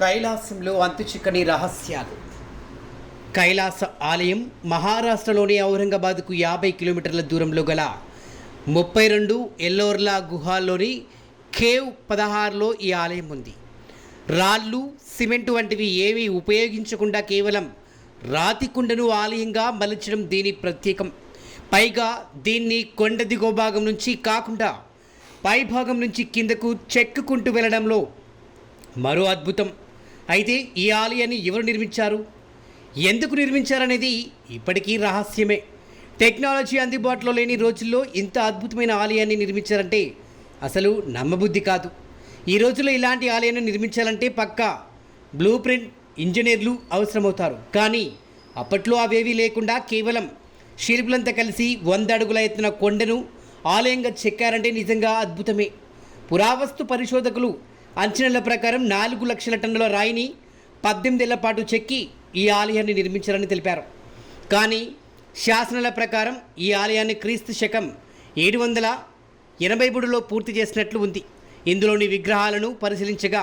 కైలాసంలో అంతుచిక్కని రహస్యాలు. కైలాస ఆలయం మహారాష్ట్రలోని ఔరంగాబాద్కు యాభై కిలోమీటర్ల దూరంలో గల ముప్పై రెండు ఎల్లోర్లా గుహాల్లోని కేవ్ పదహారులో ఈ ఆలయం ఉంది. రాళ్ళు సిమెంట్ వంటివి ఏమీ ఉపయోగించకుండా కేవలం రాతి కుండను ఆలయంగా మలచడం దీని ప్రత్యేకం. పైగా దీన్ని కొండ దిగో భాగం నుంచి కాకుండా పై భాగం నుంచి కిందకు చెక్కుకుంటూ వెళ్ళడంలో మరో అద్భుతం. అయితే ఈ ఆలయాన్ని ఎవరు నిర్మించారు? ఎందుకు నిర్మించారనేది ఇప్పటికీ రహస్యమే. టెక్నాలజీ అందుబాటులో లేని రోజుల్లో ఇంత అద్భుతమైన ఆలయాన్ని నిర్మించారంటే అసలు నమ్మబుద్ధి కాదు. ఈ రోజుల్లో ఇలాంటి ఆలయాన్ని నిర్మించాలంటే పక్కా బ్లూ ప్రింట్ ఇంజనీర్లు అవసరమవుతారు. కానీ అప్పట్లో అవేవీ లేకుండా కేవలం శిల్పులంతా కలిసి వంద అడుగుల ఎత్తున కొండను ఆలయంగా చెక్కారంటే నిజంగా అద్భుతమే. పురావస్తు పరిశోధకులు అంచనాల ప్రకారం నాలుగు లక్షల టన్నుల రాయిని పద్దెనిమిదేళ్ళ పాటు చెక్కి ఈ ఆలయాన్ని నిర్మించారని తెలిపారు. కానీ శాసనాల ప్రకారం ఈ ఆలయాన్ని క్రీస్తు శకం ఏడు వందల ఎనభై మూడులో పూర్తి చేసినట్లు ఉంది. ఇందులోని విగ్రహాలను పరిశీలించగా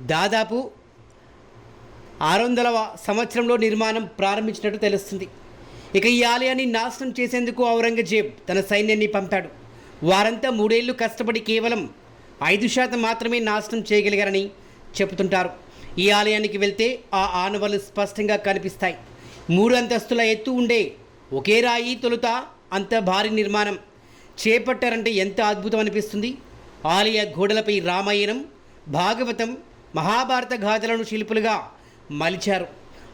దాదాపు ఆరు వందలవ సంవత్సరంలో నిర్మాణం ప్రారంభించినట్టు తెలుస్తుంది. ఇక ఈ ఆలయాన్ని నాశనం చేసేందుకు ఔరంగజేబ్ తన సైన్యాన్ని పంపాడు. వారంతా మూడేళ్ళు కష్టపడి కేవలం ఐదు శాతం మాత్రమే నాశనం చేయగలిగారని చెబుతుంటారు. ఈ ఆలయానికి వెళ్తే ఆ ఆనవలు స్పష్టంగా కనిపిస్తాయి. మూడు అంతస్తుల ఎత్తు ఉండే ఒకే రాయి తొలుత అంత భారీ నిర్మాణం. చేపట్టారంటే ఎంత అద్భుతం అనిపిస్తుంది. ఆలయ గోడలపై రామాయణం భాగవతం మహాభారత గాథలను శిల్పులుగా మలిచారు.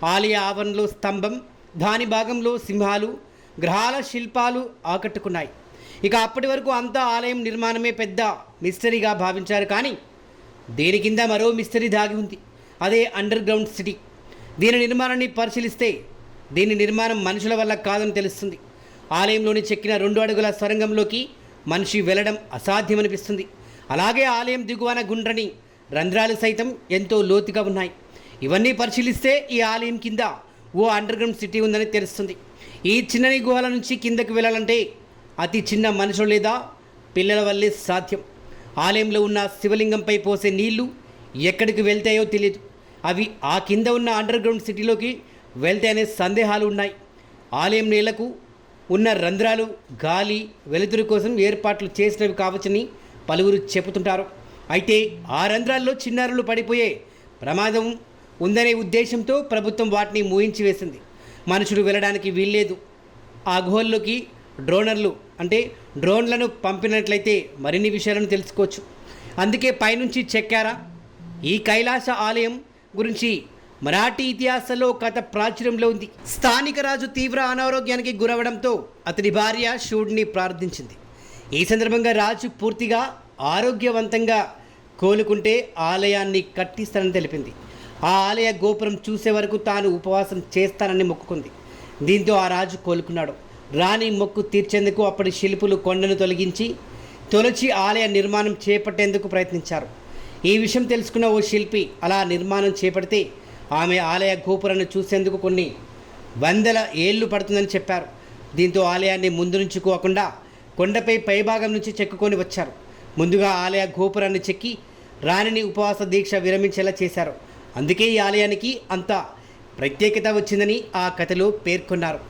ఆలయ ఆవరణలో స్తంభం దాని భాగంలో సింహాలు గ్రహాల శిల్పాలు ఆకట్టుకున్నాయి. ఇక అప్పటి వరకు అంతా ఆలయం నిర్మాణమే పెద్ద మిస్టరీగా భావించారు కానీ దీని కింద మరో మిస్టరీ దాగి ఉంది? అదే అండర్ గ్రౌండ్ సిటీ దీని నిర్మాణాన్ని పరిశీలిస్తే దీని నిర్మాణం మనుషుల వల్ల కాదని తెలుస్తుంది. ఆలయంలోని చెక్కిన రెండు అడుగుల సొరంగంలోకి మనిషి వెళ్ళడం అసాధ్యమనిపిస్తుంది. అలాగే ఆలయం దిగువన గుండ్రని రంధ్రాలు సైతం ఎంతో లోతుగా ఉన్నాయి. ఇవన్నీ పరిశీలిస్తే ఈ ఆలయం కింద ఓ అండర్గ్రౌండ్ సిటీ ఉందని తెలుస్తుంది. ఈ చిన్నని గుహల నుంచి కిందకు వెళ్ళాలంటే అతి చిన్న మనుషులు లేదా పిల్లల వల్లే సాధ్యం. ఆలయంలో ఉన్న శివలింగంపై పోసే నీళ్ళు ఎక్కడికి వెళ్తాయో తెలియదు అవి ఆ కింద ఉన్న అండర్ గ్రౌండ్ సిటీలోకి వెళ్తాయనే సందేహాలు ఉన్నాయి. ఆలయం నేలకు ఉన్న రంధ్రాలు గాలి వెలుతురు కోసం ఏర్పాట్లు చేసినవి కావచ్చని పలువురు చెబుతుంటారు. అయితే ఆ రంధ్రాల్లో చిన్నారులు పడిపోయే ప్రమాదం ఉందనే ఉద్దేశంతో ప్రభుత్వం వాటిని మూయించి వేసింది. మనుషులు వెళ్ళడానికి వీల్లేదు. ఆ గుహల్లోకి డ్రోనర్లు అంటే డ్రోన్లను పంపినట్లయితే మరిన్ని విషయాలను తెలుసుకోవచ్చు. అందుకే పైనుంచి చెక్కారా? ఈ కైలాస ఆలయం గురించి మరాఠీ ఇతిహాసంలో కథ ప్రాచుర్యంలో ఉంది. స్థానిక రాజు తీవ్ర అనారోగ్యానికి గురవడంతో అతని భార్య శివుడిని ప్రార్థించింది. ఈ సందర్భంగా రాజు పూర్తిగా ఆరోగ్యవంతంగా కోలుకుంటే ఆలయాన్ని కట్టిస్తానని తెలిపింది. ఆ ఆలయ గోపురం చూసే వరకు తాను ఉపవాసం చేస్తానని మొక్కుకుంది. దీంతో ఆ రాజు కోలుకున్నాడు. రాణి మొక్కు తీర్చేందుకు అప్పటి శిల్పులు కొండను తొలగించి తొలచి ఆలయ నిర్మాణం చేపట్టేందుకు ప్రయత్నించారు. ఈ విషయం తెలుసుకున్న ఓ శిల్పి అలా నిర్మాణం చేపడితే ఆమె ఆలయ గోపురాన్ని చూసేందుకు కొన్ని వందల ఏళ్ళు పడుతుందని చెప్పారు. దీంతో ఆలయాన్ని ముందు నుంచి కోకుండా కొండపై పైభాగం నుంచి చెక్కుకొని వచ్చారు. ముందుగా ఆలయ గోపురాన్ని చెక్కి రాణిని ఉపవాస దీక్ష విరమించేలా చేశారు. అందుకే ఈ ఆలయానికి అంత ప్రత్యేకత వచ్చిందని ఆ కథలో పేర్కొన్నారు.